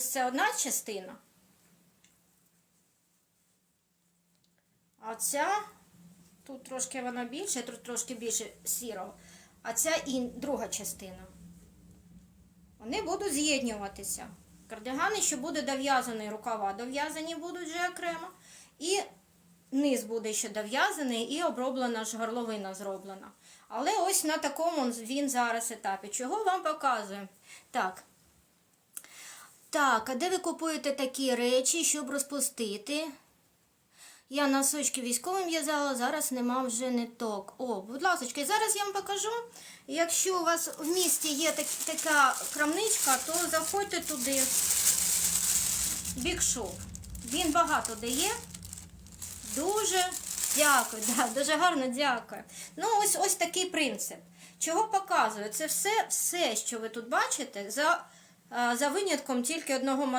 Ось це одна частина. А ця, тут трошки вона більше, тут трошки більше сірого. А ця і друга частина. Вони будуть з'єднюватися. Кардигани, що буде дов'язаний рукава, дов'язані будуть вже окремо. І низ буде ще дов'язаний і оброблена ж горловина зроблена. Але ось на такому він зараз етапі. Чого вам показую? Так. Так, а де ви купуєте такі речі, щоб розпустити? Я носочки військовим в'язала, зараз нема вже ниток. О, будь ласка, зараз я вам покажу. Якщо у вас в місті є так, така крамничка, то заходьте туди. Бікшоп. Він багато дає. Дуже дякую, да, дуже гарно дякую. Ну, ось ось такий принцип. Чого показую? Це все, все, що ви тут бачите, за, за винятком тільки одного мотора.